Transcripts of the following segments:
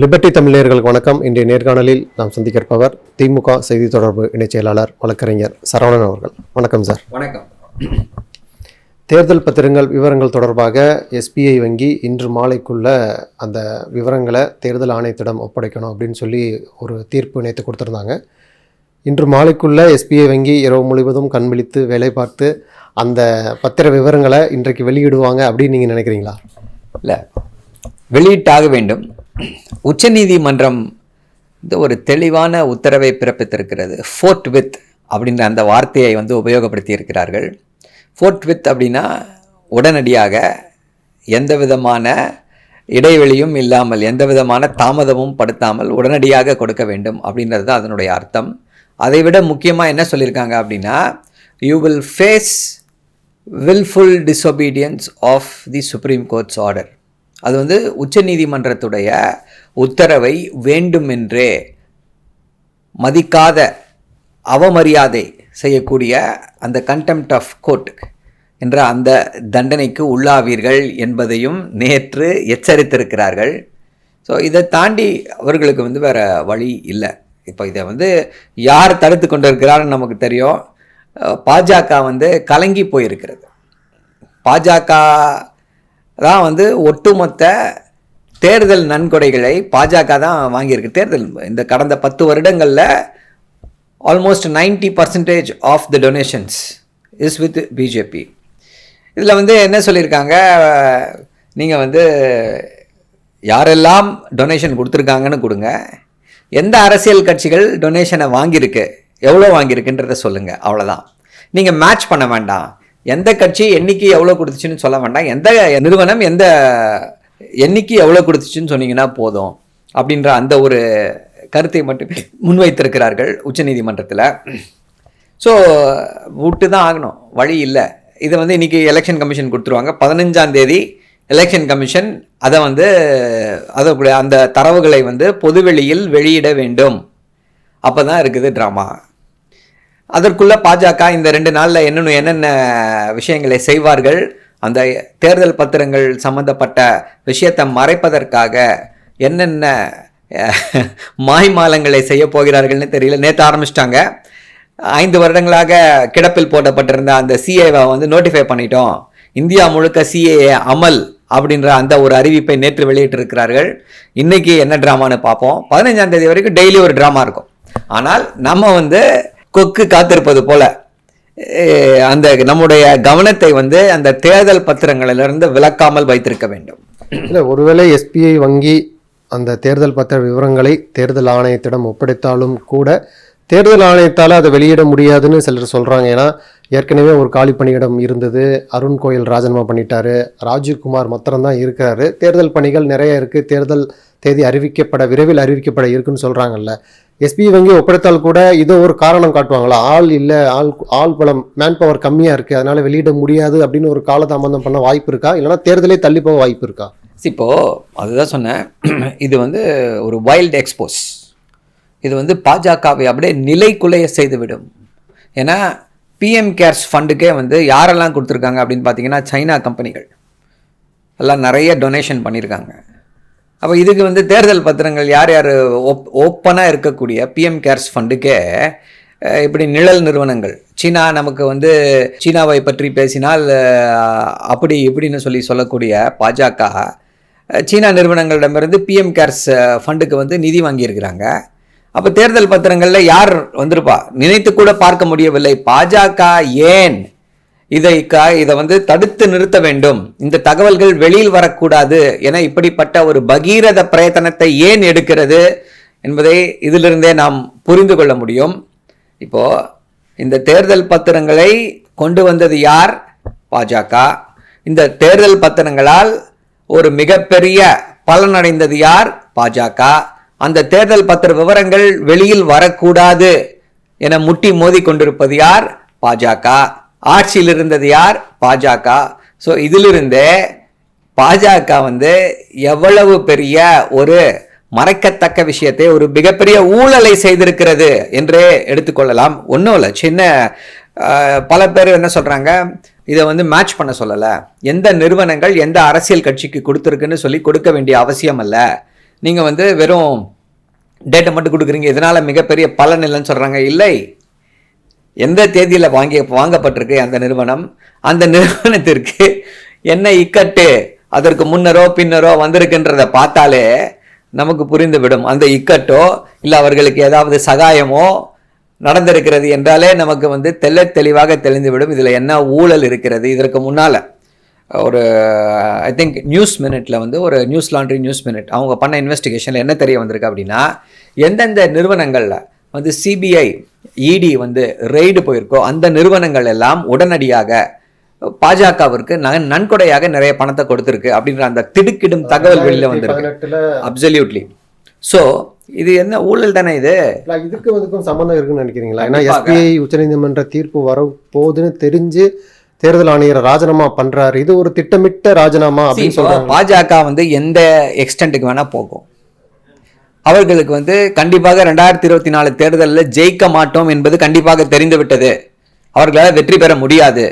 Liberty தமிழர்களுக்கு வணக்கம். இன்றைய நேர்காணலில் நாம் சந்திக்க இருப்பவர் திமுக செய்தி தொடர்பு இணைச் செயலாளர் வழக்கறிஞர் சரவணன் அவர்கள். வணக்கம் சார். வணக்கம். தேர்தல் பத்திரங்கள் விவரங்கள் தொடர்பாக எஸ்பிஐ வங்கி இன்று மாலைக்குள்ள அந்த விவரங்களை தேர்தல் ஆணையத்திடம் ஒப்படைக்கணும் அப்படின்னு சொல்லி ஒரு தீர்ப்பு நேற்று கொடுத்துருந்தாங்க. இன்று மாலைக்குள்ள எஸ்பிஐ வங்கி இரவு முழுவதும் கண் விழித்து வேலை பார்த்து அந்த பத்திர விவரங்களை இன்றைக்கு வெளியிடுவாங்க அப்படின்னு நீங்கள் நினைக்கிறீங்களா? இல்லை. வெளியிட்டாக வேண்டும். உச்சநீதிமன்றம் இந்த ஒரு தெளிவான உத்தரவை பிறப்பித்திருக்கிறது. ஃபோர்ட் வித் அப்படின்ற அந்த வார்த்தையை வந்து உபயோகப்படுத்தி இருக்கிறார்கள் ஃபோர்ட் வித் அப்படின்னா உடனடியாக எந்த விதமான இடைவெளியும் இல்லாமல் எந்த விதமான தாமதமும் படுத்தாமல் உடனடியாக கொடுக்க வேண்டும் அப்படின்றது தான் அதனுடைய அர்த்தம். அதை விட முக்கியமாக என்ன சொல்லியிருக்காங்க அப்படின்னா you will face wilful disobedience of the supreme courts order அது வந்து உச்சநீதிமன்றத்துடைய உத்தரவை வேண்டுமென்றே மதிக்காத அவமரியாதை செய்யக்கூடிய அந்த கண்டெம்ட் ஆஃப் கோர்ட் என்ற அந்த தண்டனைக்கு உள்ளாவீர்கள் என்பதையும் நேற்று எச்சரித்திருக்கிறார்கள். ஸோ இதை தாண்டி அவர்களுக்கு வந்து வேறு வழி இல்லை. இப்போ இதை வந்து யார் தடுத்து கொண்டிருக்கிறார்னு நமக்கு தெரியும். பாஜக வந்து கலங்கி போயிருக்கிறது. பாஜக அதான் வந்து ஒட்டுமொத்த தேர்தல் நன்கொடைகளை பாஜக தான் வாங்கியிருக்கு. தேர்தல் இந்த கடந்த பத்து வருடங்களில் almost 90% percentage of the donations is with BJP இதில் வந்து என்ன சொல்லியிருக்காங்க? நீங்கள் வந்து யாரெல்லாம் டொனேஷன் கொடுத்துருக்காங்கன்னு கொடுங்க. எந்த அரசியல் கட்சிகள் டொனேஷனை வாங்கியிருக்கு? எவ்வளோ வாங்கியிருக்குன்றத சொல்லுங்கள் அவ்வளோதான் நீங்கள் மேட்ச் பண்ண வேண்டாம். எந்த கட்சி என்னைக்கு எவ்வளோ கொடுத்துச்சுன்னு சொல்ல வேண்டாம். எந்த நிறுவனம் எந்த எண்ணிக்கை எவ்வளோ கொடுத்துச்சுன்னு சொன்னீங்கன்னா போதும் அப்படின்ற அந்த ஒரு கருத்தை மட்டுமே முன்வைத்திருக்கிறார்கள் உச்சநீதிமன்றத்தில். ஸோ விட்டு தான் ஆகணும். வழி இல்லை. இதை வந்து இன்றைக்கி எலெக்ஷன் கமிஷன் கொடுத்துருவாங்க. பதினஞ்சாம் தேதி எலெக்ஷன் கமிஷன் அதை வந்து அதை அந்த தரவுகளை வந்து பொதுவெளியில் வெளியிட வேண்டும். அப்போ தான் இருக்குது ட்ராமா அதற்குள்ள பாஜக இந்த ரெண்டு நாளில் என்னென்ன என்னென்ன விஷயங்களை செய்வார்கள் அந்த தேர்தல் பத்திரங்கள் சம்பந்தப்பட்ட விஷயத்தை மறைப்பதற்காக என்னென்ன மாய்மாலங்களை செய்ய போகிறார்கள்னு தெரியல. நேற்று ஆரம்பிச்சிட்டாங்க. ஐந்து வருடங்களாக கிடப்பில் போடப்பட்டிருந்த அந்த சிஏவை வந்து நோட்டிஃபை பண்ணிட்டோம். இந்தியா முழுக்க சிஏஏ அமல் அப்படின்ற அந்த ஒரு அறிவிப்பை நேற்று வெளியிட்டிருக்கிறார்கள். இன்னைக்கு என்ன ட்ராமான்னு பார்ப்போம். பதினஞ்சாம் தேதி வரைக்கும் டெய்லி ஒரு ட்ராமா இருக்கும். ஆனால் நம்ம வந்து கொக்கு காத்திருப்பது போல அந்த நம்முடைய கவனத்தை வந்து அந்த தேர்தல் பத்திரங்களிலிருந்து விலக்காமல் வைத்திருக்க வேண்டும். இல்லை ஒருவேளை எஸ்பிஐ வங்கி அந்த தேர்தல் பத்திர விவரங்களை தேர்தல் ஆணையத்திடம் ஒப்படைத்தாலும் கூட தேர்தல் ஆணையத்தால் அதை வெளியிட முடியாதுன்னு சிலர் சொல்கிறாங்க ஏன்னா ஏற்கனவே ஒரு காலி பணியிடம் இருந்தது. அருண் கோயில் ராஜினாமா பண்ணிட்டாரு. ராஜீவ்குமார் மாத்திரம்தான் இருக்கிறாரு. தேர்தல் பணிகள் நிறைய இருக்குது தேர்தல் தேதி அறிவிக்கப்பட விரைவில் அறிவிக்கப்பட இருக்குன்னு சொல்கிறாங்கல்ல எஸ்பி வங்கி ஒப்படைத்தால் கூட இதோ ஒரு காரணம் காட்டுவாங்களா? ஆள் இல்லை ஆள் ஆள் பலம் மேன் பவர் கம்மியாக இருக்குது அதனால் வெளியிட முடியாது அப்படின்னு ஒரு காலதாமதம் பண்ண வாய்ப்பு இருக்கா? இல்லைன்னா தேர்தலே தள்ளி போக வாய்ப்பு இருக்கா? இப்போது அதுதான் சொன்னேன். இது வந்து ஒரு வைல்ட் எக்ஸ்போஸ் இது வந்து பாஜகவை அப்படியே நிலைக்குலைய செய்துவிடும். ஏன்னா பிஎம் கேர்ஸ் ஃபண்டுக்கே வந்து யாரெல்லாம் கொடுத்துருக்காங்க அப்படின்னு பார்த்தீங்கன்னா சைனா கம்பெனிகள். எல்லாம் நிறைய டொனேஷன் பண்ணியிருக்காங்க. அப்போ இதுக்கு வந்து தேர்தல் பத்திரங்கள் யார் யார் ஓப் ஓப்பனாக இருக்கக்கூடிய பிஎம் கேர்ஸ் ஃபண்டுக்கே இப்படி நிழல் நிறுவனங்கள். சீனா நமக்கு வந்து சீனாவை பற்றி பேசினால் அப்படி இப்படின்னு சொல்லி சொல்லக்கூடிய பாஜக சீனா நிறுவனங்களிடமிருந்து பிஎம் கேர்ஸ் ஃபண்டுக்கு வந்து நிதி வாங்கியிருக்கிறாங்க. அப்போ தேர்தல் பத்திரங்களில் யார் வந்திருப்பா? நினைத்து கூட பார்க்க முடியவில்லை. பாஜக ஏன் இதை இதை வந்து தடுத்து நிறுத்த வேண்டும். இந்த தகவல்கள் வெளியில் வரக்கூடாது என இப்படிப்பட்ட ஒரு பகீரத பிரயத்தனத்தை ஏன் எடுக்கிறது என்பதை இதிலிருந்தே நாம் புரிந்து கொள்ள முடியும். இப்போ இந்த தேர்தல் பத்திரங்களை கொண்டு வந்தது யார்? பாஜக. இந்த தேர்தல் பத்திரங்களால் ஒரு மிகப்பெரிய பலனடைந்தது யார்? பாஜக. அந்த தேர்தல் பத்திர விவரங்கள் வெளியில் வரக்கூடாது என முட்டி மோதி கொண்டிருப்பது யார்? பாஜக. ஆட்சியில் இருந்தது யார்? பாஜக. ஸோ இதிலிருந்தே பாஜக வந்து எவ்வளவு பெரிய ஒரு மறைக்கத்தக்க விஷயத்தை ஒரு மிகப்பெரிய ஊழலை செய்திருக்கிறது என்றே எடுத்துக்கொள்ளலாம் ஒன்றும் இல்லை. சின்ன பல பேர் என்ன சொல்கிறாங்க இதை வந்து மேட்ச் பண்ண சொல்லலை. எந்த நிறுவனங்கள் எந்த அரசியல் கட்சிக்கு கொடுத்துருக்குன்னு சொல்லி கொடுக்க வேண்டிய அவசியம் அல்ல நீங்கள் வந்து வெறும் டேட்டை மட்டும் கொடுக்குறீங்க. இதனால் மிகப்பெரிய பலன் இல்லைன்னு சொல்கிறாங்க இல்லை. எந்த தேதியில் வாங்கி வாங்கப்பட்டிருக்கு அந்த நிறுவனம்? அந்த நிறுவனத்திற்கு என்ன இக்கட்டு. அதற்கு முன்னரோ பின்னரோ வந்திருக்குன்றதை பார்த்தாலே நமக்கு புரிந்துவிடும். அந்த இக்கட்டோ இல்லை அவர்களுக்கு ஏதாவது சகாயமோ நடந்திருக்கிறது என்றாலே நமக்கு வந்து தெல்ல தெளிவாக தெரிந்துவிடும் இதில் என்ன ஊழல் இருக்கிறது? இதற்கு முன்னால் ஒரு ஐ திங்க் நியூஸ் மினிட்ல வந்து ஒரு நியூஸ் லாண்ட்ரி நியூஸ் மினிட் அவங்க பண்ண இன்வெஸ்டிகேஷனில் என்ன தெரிய வந்திருக்கு அப்படின்னா எந்தெந்த நிறுவனங்களில் வந்து சிபிஐ இடி வந்து ரெய்டு போயிருக்கோ அந்த நிறுவனங்கள் எல்லாம் உடனடியாக பாஜகவிற்கு நன் நன்கொடையாக நிறைய பணத்தை கொடுத்துருக்கு அப்படின்ற அந்த திடுக்கிடும் தகவல் வெளியில வந்திருக்கு. அப்சல்யூட்லி ஸோ இது என்ன ஊழல் தானே இது? இல்ல, இதுக்கு இதுக்கும் சம்மந்தம் இருக்குன்னு நினைக்கிறீங்களா? ஏன்னா. எஸ்பிஐ உச்சநீதிமன்ற தீர்ப்பு வர போகுதுன்னு தெரிஞ்சு தேர்தல் ஆணையர் ராஜினாமா பண்றாரு. இது ஒரு திட்டமிட்ட ராஜினாமா அப்படின்னு சொல்றாங்க. பாஜக வந்து எந்த எக்ஸ்டென்ட்டுக்கு வேணா போகும். அவர்களுக்கு வந்து கண்டிப்பாக ரெண்டாயிரத்தி இருபத்தி நாலு தேர்தலில் ஜெயிக்க மாட்டோம் என்பது கண்டிப்பாக தெரிந்துவிட்டது. அவர்களால் வெற்றி பெற முடியாது.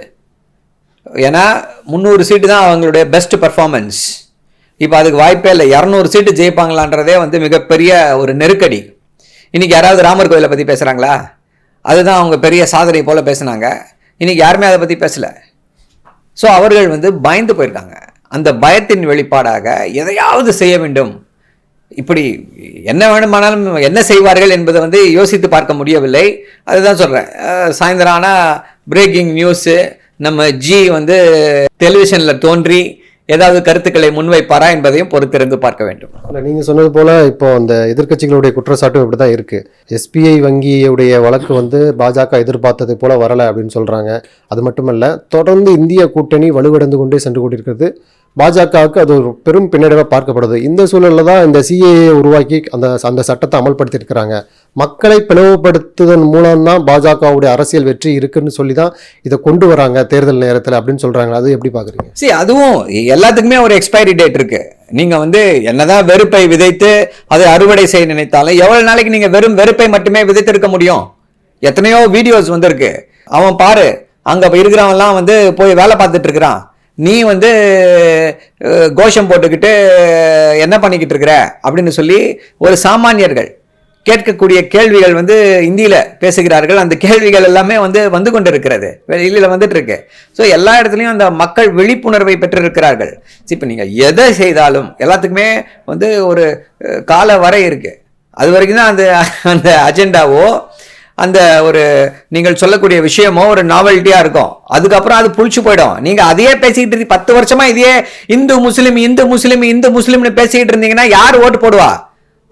ஏன்னா முந்நூறு சீட்டு தான் அவங்களுடைய பெஸ்ட் பர்ஃபார்மன்ஸ் இப்போ அதுக்கு வாய்ப்பே இல்லை. இரநூறு சீட்டு ஜெயிப்பாங்களான்றதே வந்து மிகப்பெரிய ஒரு நெருக்கடி. இன்றைக்கி யாராவது ராமர் கோயிலை பற்றி பேசுகிறாங்களா அதுதான் அவங்க பெரிய சாதனை போல் பேசுனாங்க. இன்றைக்கி யாருமே அதை பற்றி பேசலை. ஸோ அவர்கள் வந்து பயந்து போயிருக்காங்க. அந்த பயத்தின் வெளிப்பாடாக எதையாவது செய்ய வேண்டும். இப்படி என்ன வேணுமானாலும் என்ன செய்வார்கள் என்பதை வந்து யோசித்து பார்க்க முடியவில்லை. அதுதான் சொல்கிறேன் சாயந்தரம் ஆனால் பிரேக்கிங் நியூஸு நம்ம ஜி வந்து டெலிவிஷனில் தோன்றி ஏதாவது கருத்துக்களை முன்வைப்பாரா என்பதையும் பொறுத்திருந்து பார்க்க வேண்டும். இல்லை நீங்கள் சொன்னது போல் இப்போ அந்த எதிர்க்கட்சிகளுடைய குற்றச்சாட்டும் இப்படிதான் இருக்குது எஸ்பிஐ வங்கியுடைய வழக்கு வந்து பாஜக எதிர்பார்த்தது போல் வரலை அப்படின்னு சொல்கிறாங்க அது மட்டுமல்ல தொடர்ந்து இந்திய கூட்டணி வலுவடைந்து கொண்டே சென்று கொண்டிருக்கிறது. பாஜகவுக்கு அது ஒரு பெரும் பின்னடைவாக பார்க்கப்படுது. இந்த சூழலில் தான் இந்த சிஏஏ உருவாக்கி அந்த அந்த சட்டத்தை அமல்படுத்தியிருக்கிறாங்க. மக்களை பிளவுபடுத்துவதன் மூலம் தான் பாஜகவுடைய அரசியல் வெற்றி இருக்குன்னு சொல்லி தான் இதை கொண்டு வராங்க தேர்தல் நேரத்தில் அப்படின்னு சொல்கிறாங்க அது எப்படி பார்க்குறீங்க சரி அதுவும் எல்லாத்துக்குமே ஒரு எக்ஸ்பைரி டேட் இருக்குது நீங்கள் வந்து என்னதான் வெறுப்பை விதைத்து அதை அறுவடை செய்ய நினைத்தாலும் எவ்வளோ நாளைக்கு நீங்கள் வெறும் வெறுப்பை மட்டுமே விதைத்திருக்க முடியும்? எத்தனையோ வீடியோஸ் வந்திருக்கு. அவன் பாரு அங்கே இருக்கிறவன்லாம் வந்து போய் வேலை பார்த்துட்டு இருக்கிறான். நீ வந்து கோஷம் போட்டுக்கிட்டு என்ன பண்ணிக்கிட்டு இருக்கிற? அப்படின்னு சொல்லி ஒரு சாமானியர்கள் கேட்கக்கூடிய கேள்விகள் வந்து இந்தியில் பேசுகிறார்கள். அந்த கேள்விகள் எல்லாமே வந்து வந்து கொண்டிருக்கிறது. வெளியில் வந்துட்டு இருக்கு. ஸோ எல்லா இடத்துலையும் அந்த மக்கள் விழிப்புணர்வை பெற்றிருக்கிறார்கள். இப்போ நீங்கள் எதை செய்தாலும் எல்லாத்துக்குமே வந்து ஒரு கால வரை இருக்குது அது வரைக்கும் தான் அந்த அந்த அஜெண்டாவோ அந்த ஒரு நீங்கள் சொல்லக்கூடிய விஷயமோ ஒரு நாவல்ட்டியாக இருக்கும். அதுக்கப்புறம் அது புளிச்சு போயிடும். நீங்கள் அதையே பேசிக்கிட்டு இருந்து பத்து வருஷமாக இதையே இந்து முஸ்லீம் இந்து முஸ்லீம் இந்து முஸ்லீம்னு பேசிக்கிட்டு இருந்தீங்கன்னா யார் ஓட்டு போடுவா?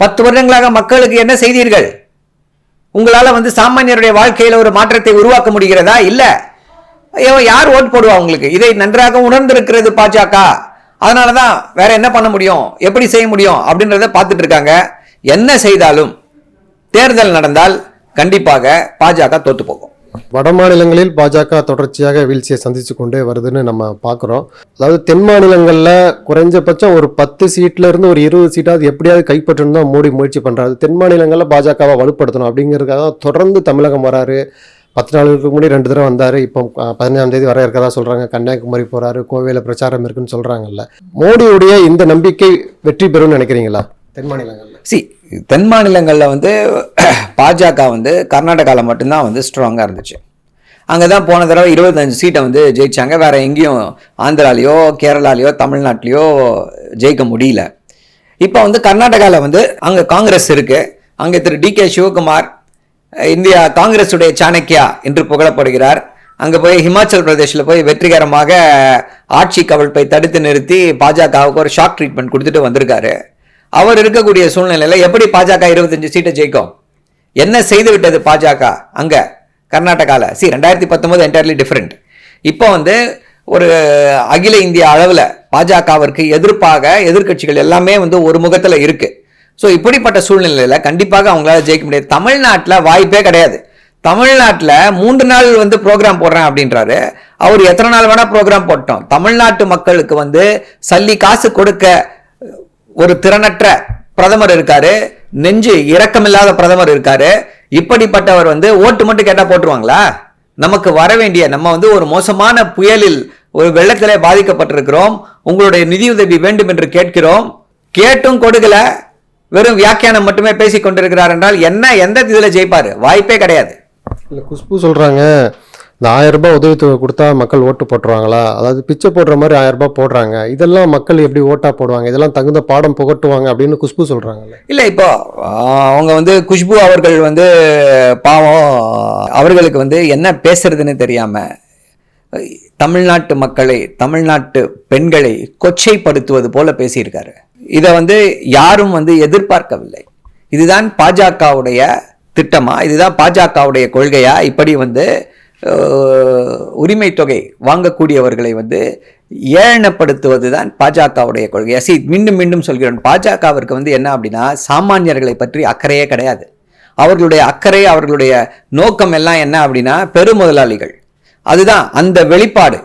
பத்து வருடங்களாக மக்களுக்கு என்ன செய்தீர்கள்? உங்களால் வந்து சாமானியருடைய வாழ்க்கையில் ஒரு மாற்றத்தை உருவாக்க முடிகிறதா? இல்லை. யார் ஓட்டு போடுவா உங்களுக்கு? இதை நன்றாக உணர்ந்திருக்கிறது பாஜக. அதனாலதான் வேற என்ன பண்ண முடியும்? எப்படி செய்ய முடியும்? அப்படின்றத பார்த்துட்டு இருக்காங்க. என்ன செய்தாலும் தேர்தல் நடந்தால் கண்டிப்பாக பாஜக தோத்து போகும். வட மாநிலங்களில் பாஜக தொடர்ச்சியாக வீழ்ச்சியை சந்திச்சு கொண்டே வருதுன்னு நம்ம பார்க்குறோம். அதாவது தென் மாநிலங்களில் குறைஞ்சபட்சம் ஒரு பத்து சீட்ல இருந்து ஒரு இருபது சீட்டாவது எப்படியாவது கைப்பற்றணும் தான் மோடி முயற்சி பண்றாரு. தென் மாநிலங்களில் பாஜகவை வலுப்படுத்தணும் அப்படிங்கிறதுக்காக தான் தொடர்ந்து தமிழகம் வராரு. பத்து நாளுக்கு முன்னாடி ரெண்டு தடவை வந்தாரு. இப்போ பதினஞ்சாம் தேதி வர இருக்கதா சொல்றாங்க. கன்னியாகுமரி போறாரு. கோவையில் பிரச்சாரம் இருக்குன்னு சொல்றாங்கல்ல. மோடியுடைய இந்த நம்பிக்கை வெற்றி பெறும்னு நினைக்கிறீங்களா? தென் மாநிலங்களில். சி தென் மாநிலங்களில் வந்து பாஜக வந்து கர்நாடகாவில் மட்டும்தான் வந்து ஸ்ட்ராங்காக இருந்துச்சு. அங்கே தான் போன தடவை இருபத்தஞ்சு சீட்டை வந்து ஜெயிச்சாங்க. வேறு எங்கேயும் ஆந்திராலேயோ கேரளாலேயோ தமிழ்நாட்டிலையோ ஜெயிக்க முடியல. இப்போ வந்து கர்நாடகாவில் வந்து அங்கே காங்கிரஸ் இருக்குது அங்கே திரு டி கே சிவகுமார் இந்தியா காங்கிரஸுடைய சாணக்கியா என்று புகழப்படுகிறார். அங்கே போய் ஹிமாச்சல் பிரதேஷில் போய் வெற்றிகரமாக ஆட்சி கவிழ்ப்பை தடுத்து நிறுத்தி பாஜகவுக்கு ஒரு ஷாக் ட்ரீட்மெண்ட் கொடுத்துட்டு வந்திருக்காரு. அவர் இருக்கக்கூடிய சூழ்நிலையில் எப்படி பாஜக இருபத்தஞ்சு சீட்டை ஜெயிக்கும்? என்ன செய்து விட்டது பாஜக? அங்கே கர்நாடகாவில் சி ரெண்டாயிரத்தி பத்தொம்போது என்டையர்லி டிஃப்ரெண்ட் இப்போ வந்து ஒரு அகில இந்திய அளவில் பாஜகவிற்கு எதிர்ப்பாக எதிர்க்கட்சிகள் எல்லாமே வந்து ஒரு முகத்தில் இருக்குது ஸோ இப்படிப்பட்ட சூழ்நிலையில் கண்டிப்பாக அவங்களால ஜெயிக்க முடியாது. தமிழ்நாட்டில் வாய்ப்பே கிடையாது. தமிழ்நாட்டில் மூன்று நாள் வந்து ப்ரோக்ராம் போடுறேன் அப்படின்றாரு. அவர் எத்தனை நாள் வேணால் ப்ரோக்ராம் போட்டோம். தமிழ்நாட்டு மக்களுக்கு வந்து சல்லி காசு கொடுக்க ஒரு திறனற்ற பிரதமர் இருக்காரு. நெஞ்சு இரக்கமில்லாத பிரதமர் இருக்காரு. இப்படிப்பட்டவர் வந்து ஓட்டு மட்டும் கேட்டா போட்டுருவாங்களா? நமக்கு வர வேண்டிய நம்ம வந்து ஒரு மோசமான புயலில் ஒரு வெள்ளத்திலே பாதிக்கப்பட்டிருக்கிறோம். உங்களுடைய நிதியுதவி வேண்டும் என்று கேட்கிறோம். கேட்டும் கொடுக்கல. வெறும் வியாக்கியானம் மட்டுமே பேசி கொண்டிருக்கிறார் என்றால் என்ன எந்த இதில் ஜெயிப்பார்? வாய்ப்பே கிடையாது. இல்லை குஷ்பு சொல்கிறாங்க இந்த ஆயிரம் உதவித்தொகை கொடுத்தா மக்கள் ஓட்டு போட்டுருவாங்களா? அதாவது பிச்சை போடுற மாதிரி ஆயரரூபா போடுறாங்க. இதெல்லாம் மக்கள் எப்படி ஓட்டா போடுவாங்க? இதெல்லாம் தகுந்த பாடம் புகட்டுவாங்க அப்படின்னு குஷ்பு சொல்கிறாங்க இல்லை இப்போ அவங்க வந்து குஷ்பு அவர்கள் வந்து பாவம் அவர்களுக்கு வந்து என்ன பேசுறதுன்னு தெரியாமல் தமிழ்நாட்டு மக்களை தமிழ்நாட்டு பெண்களை கொச்சைப்படுத்துவது போல பேசியிருக்காரு. இதை வந்து யாரும் வந்து எதிர்பார்க்கவில்லை. இதுதான் பாஜகவுடைய திட்டமா? இதுதான் பாஜகவுடைய கொள்கையா? இப்படி வந்து உரிமை தொகை வாங்கக்கூடியவர்களை வந்து ஏழனப்படுத்துவது தான் பாஜகவுடைய கொள்கை. சி மீண்டும் மீண்டும் சொல்கிறேன். பாஜகவிற்கு வந்து என்ன அப்படின்னா சாமானியர்களை பற்றி அக்கறையே கிடையாது. அவர்களுடைய அக்கறை அவர்களுடைய நோக்கம் எல்லாம் என்ன அப்படின்னா பெருமுதலாளிகள். அதுதான் அந்த வெளிப்பாடு.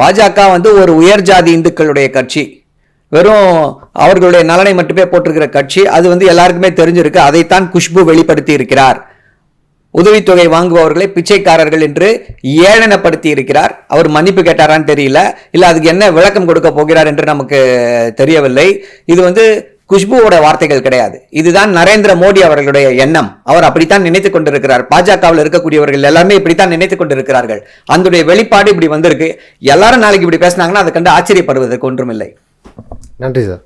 பாஜக வந்து ஒரு உயர் ஜாதி இந்துக்களுடைய கட்சி. வெறும் அவர்களுடைய நலனை மட்டுமே போட்டிருக்கிற கட்சி. அது வந்து எல்லாருக்குமே தெரிஞ்சிருக்கு. அதைத்தான் குஷ்பு வெளிப்படுத்தி இருக்கிறார். உதவித்தொகை வாங்குபவர்களை பிச்சைக்காரர்கள் என்று ஏளனப்படுத்தி இருக்கிறார் அவர் மன்னிப்பு கேட்டாரான்னு தெரியல. இல்லை அதுக்கு என்ன விளக்கம் கொடுக்க போகிறார் என்று நமக்கு தெரியவில்லை. இது வந்து குஷ்புவோட வார்த்தைகள் கிடையாது. இதுதான் நரேந்திர மோடி அவர்களுடைய எண்ணம். அவர் அப்படித்தான் நினைத்துக் கொண்டிருக்கிறார். பாஜகவில் இருக்கக்கூடியவர்கள் எல்லாமே இப்படித்தான் நினைத்துக் கொண்டிருக்கிறார்கள். அதனுடைய வெளிப்பாடு இப்படி வந்திருக்கு. எல்லாரும் நாளைக்கு இப்படி பேசினாங்கன்னா அதை கண்டு ஆச்சரியப்படுவதற்கு ஒன்றுமில்லை. நன்றி சார்.